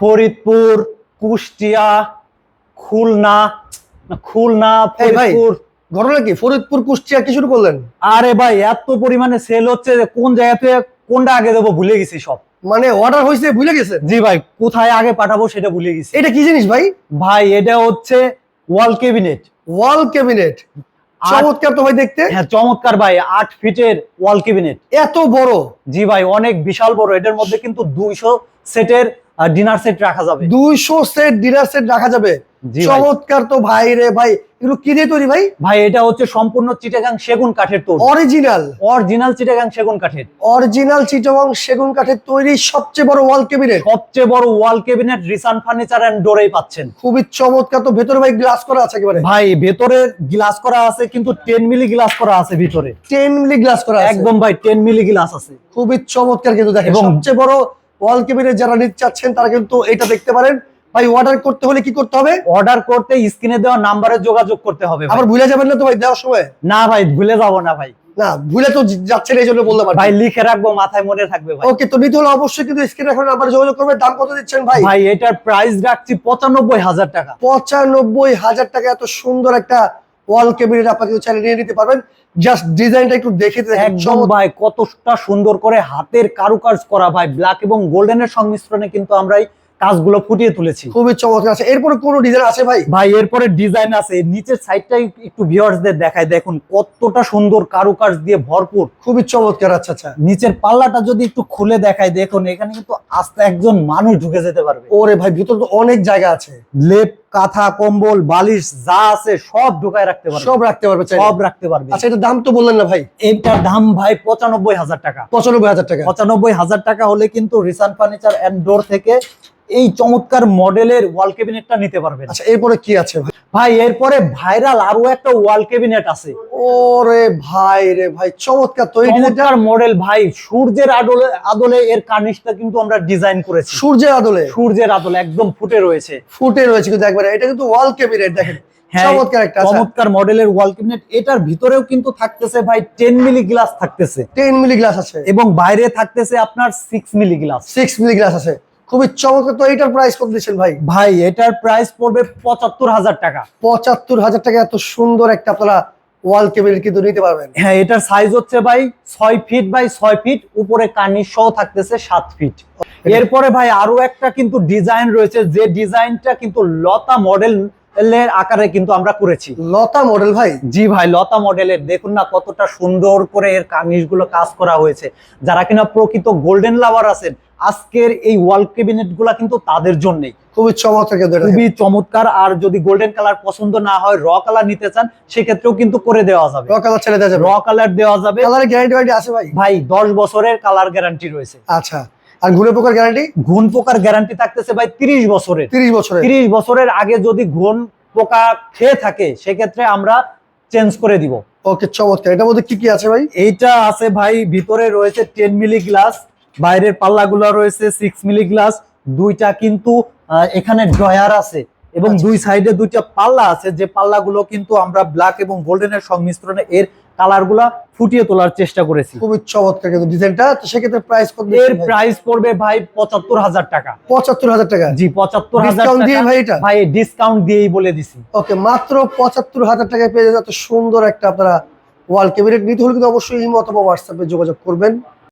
ফরিদপুর কুষ্টিয়া খুলনা খুলনা। ফরিদপুর। ঘটনা কি? ফরিদপুর কুষ্টিয়া কি শুরু করলেন? আরে ভাই এত পরিমাণে সেল হচ্ছে যে কোন জায়গাতে কোনটা আগে দেবো ভুলে গেছি সব। মানে অর্ডার হয়েছে ভুলে গেছেন জি ভাই কোথায় আগে পাঠাবো সেটা ভুলে গেছি। এটা কি জিনিস ভাই? ভাই এটা হচ্ছে ওয়াল কেবিনেট ওয়াল ক্যাবিনেট চমৎকার তো ভাই দেখতে। হ্যাঁ চমৎকার ভাই আট ফিটের ওয়াল কেবিনেট এত বড়? জি ভাই অনেক বিশাল বড় এটার মধ্যে কিন্তু দুইশো সেটের ডিনার সেট রাখা যাবে। দুইশো সেট ডিনার সেট রাখা যাবে। চমৎকার তো ভাই রে ভাই। এগুলো কি দিয়ে তৈরি ভাই? ভাই এটা হচ্ছে সম্পূর্ণ চিটাগাং সেগুন কাঠের তৈরি। অরিজিনাল অরিজিনাল চিটাগাং সেগুন কাঠের। অরিজিনাল চিটগং সেগুন কাঠের তৈরি সবচেয়ে বড় ওয়াল ক্যাবিনেট সবচেয়ে বড় ওয়াল কেবিনেট রিসান ফার্নিচার এন্ড ডোরেই পাচ্ছেন। খুবই চমৎকার তো ভেতরে ভাই গ্লাস করা আছে একেবারে। ভাই ভেতরে গ্লাস করা আছে কিন্তু টেন মিলি গ্লাস করা আছে ভিতরে। টেন মিলি গ্লাস করা আছে। একদম ভাই টেন মিলি গ্লাস আছে। খুবই চমৎকার কিন্তু দেখেন এবং- সবচেয়ে বড় ওয়াল ক্যাবিনেট যারা নিতে চাচ্ছেন তারা কিন্তু এটা দেখতে পারেন। ভাই অর্ডার করতে হলে কি করতে হবে? অর্ডার করতে স্ক্রিনে দেওয়া নাম্বারে যোগাযোগ করতে হবে। আবার ভুলে যাবেন না তো ভাই দেওয়ার সময়? না ভাই ভুলে যাব না ভাই। না ভুলে তো যাচ্ছেন এই জন্য বললাম ভাই লিখে রাখব মাথায় মনে থাকবে ভাই। ওকে তো নিতে হলে অবশ্যই কিন্তু স্ক্রিনে এখন নাম্বারে যোগাযোগ করবে। দাম কত দিচ্ছেন ভাই? ভাই এটার প্রাইস রাখছি পঁচানব্বই হাজার টাকা। পঁচানব্বই হাজার টাকা এত সুন্দর একটা ওয়াল ক্যাবিনেট আপনাকে চাইলে নিয়ে নিতে পারবেন। জাস্ট ডিজাইনটা একটু দেখে একদম ভাই কতটা সুন্দর করে হাতের কারুকাজ করা ভাই ব্ল্যাক এবং গোল্ডেনের সংমিশ্রণে কিন্তু আমরাই এই কাজগুলো ফুটিয়ে তুলেছি। খুবই চমৎকার আছে। এরপরে কোনো ডিজাইন আছে ভাই? ভাই এরপরে ডিজাইন আছে। নিচের সাইডটাই একটু ভিউয়ার্সদের দেখায় দেখুন কতটা সুন্দর কারুকাজ দিয়ে ভরপুর। খুবই চমৎকার আচ্ছা আচ্ছা। নিচের পাল্লাটা যদি একটু খুলে দেখায় দেখুন এখানে কিন্তু আস্তে একজন মানুষ ঢুকে যেতে পারবে। ওরে ভাই ভিতরে তো অনেক জায়গা আছে। লেপ কাঁথা কম্বল বালিশ যা আছে সব ঢুকায় রাখতে পারবে। সব রাখতে পারবে সব রাখতে পারবে। আচ্ছা এটা দাম তো বললেন না ভাই? এটার দাম ভাই পঁচানব্বই হাজার টাকা। পঁচানব্বই হাজার টাকা। পঁচানব্বই হাজার টাকা হলে কিন্তু রিসান ফার্নিচার অ্যান্ড ডোর থেকে এই চমৎকার মডেলের ওয়াল ক্যাবিনেটটা নিতে পারবেন। আচ্ছা এরপরে কি আছে ভাই? ভাই এরপরে ভাইরাল আরও একটা ওয়াল ক্যাবিনেট আছে। ওরে ভাই রে ভাই চমৎকার তো চমৎকার মডেল ভাই সূর্যের আদলে আদলে এর কার্নিশটা কিন্তু আমরা ডিজাইন করেছি। সূর্যের আদলে? সূর্যের আদলে একদম ফুটে রয়েছে। ফুটে রয়েছে কিন্তু একবার এটা কিন্তু ওয়াল ক্যাবিনেট দেখেন। হ্যাঁ, চমৎকার একটা আচ্ছা। চমৎকার মডেলের ওয়াল ক্যাবিনেট এটার ভিতরেও কিন্তু থাকতেছে ভাই টেন মিলি গ্লাস থাকতেছে। টেন মিলি গ্লাস আছে। এবং বাইরে থাকতেছে আপনার six milli glass six milli glass আছে। খুবই চমৎকার। তো এটার প্রাইস কত দিচ্ছেন ভাই? ভাই এটার প্রাইস পড়বে পঁচাত্তর হাজার টাকা। পঁচাত্তর হাজার টাকা এত সুন্দর একটা আপনারা ওয়াল ক্যাবিনেট কিন্তু নিতে পারবেন। হ্যাঁ এটার সাইজ হচ্ছে ভাই ছয় ফিট বাই ছয় ফিট উপরে কার্নিশ সহ থাকতেছে সাত ফিট এরপরে ভাই আরও একটা কিন্তু ডিজাইন রয়েছে যে ডিজাইনটা কিন্তু লতা মডেল এর আকারে কিন্তু আমরা করেছি। লতা মডেল ভাই? জি ভাই লতা মডেলের দেখুন না কতটা সুন্দর করে এর কার্নিশগুলো কাজ করা হয়েছে। যারা কিনা প্রকৃত গোল্ডেন লাভার আছেন আজকের এই ওয়াল কেবিনেটগুলা কিন্তু তাদের জন্যই। খুবই চমৎকার খুবই চমৎকার আর যদি গোল্ডেন কালার পছন্দ না হয় র কালার নিতে চান সেক্ষেত্রেও কিন্তু করে দেওয়া যাবে। র কালার ছেড়ে দেওয়া যাবে। র কালার দেওয়া যাবে। কালারের গ্যারান্টি ওয়ারেন্টি আছে ভাই? ভাই দশ বছরের কালার গ্যারান্টি রয়েছে। আচ্ছা আর ঘুরে পোকার গ্যারান্টি ঘুন পোকার গ্যারান্টি থাকতেছে ভাই তিরিশ বছরের। তিরিশ বছরের। তিরিশ বছরের আগে যদি ঘুন পোকা খেয়ে থাকে সেক্ষেত্রে আমরা চেঞ্জ করে দিব। ওকে চমৎকার। এটার মধ্যে কি কি আছে ভাই? এইটা আছে ভাই ভিতরে রয়েছে টেন মিলি গ্লাস বাইরের পাল্লাগুলো রয়েছে সিক্স মিলি গ্লাস দুইটা কিন্তু এখানে ড্রয়ার আছে এবং আচ্ছা। দুই সাইডে দুইটা পাল্লা আছে। যে পাল্লাগুলো কিন্তু আমরা ব্ল্যাক এবং গোল্ডেনের সংমিশ্রণে এর কালারগুলা ফুটিয়ে তোলার চেষ্টা করেছি। খুবই চমৎকার কিন্তু ডিজাইনটা তো সেক্ষেত্রে প্রাইস কত এর প্রাইস পড়বে ভাই পঁচাত্তর হাজার টাকা। পঁচাত্তর হাজার টাকা? জি পঁচাত্তর হাজার ডিসকাউন্ট দিয়ে ভাই এটা? ভাই ডিসকাউন্ট দিয়েই বলে দিছি। ওকে মাত্র পঁচাত্তর হাজার টাকায় পেয়ে যাচ্ছে সুন্দর একটা আপনারা ওয়াল ক্যাবিনেট নিতে হলে কিন্তু অবশ্যই ইমো অথবা হোয়াটসঅ্যাপে যোগাযোগ করবেন।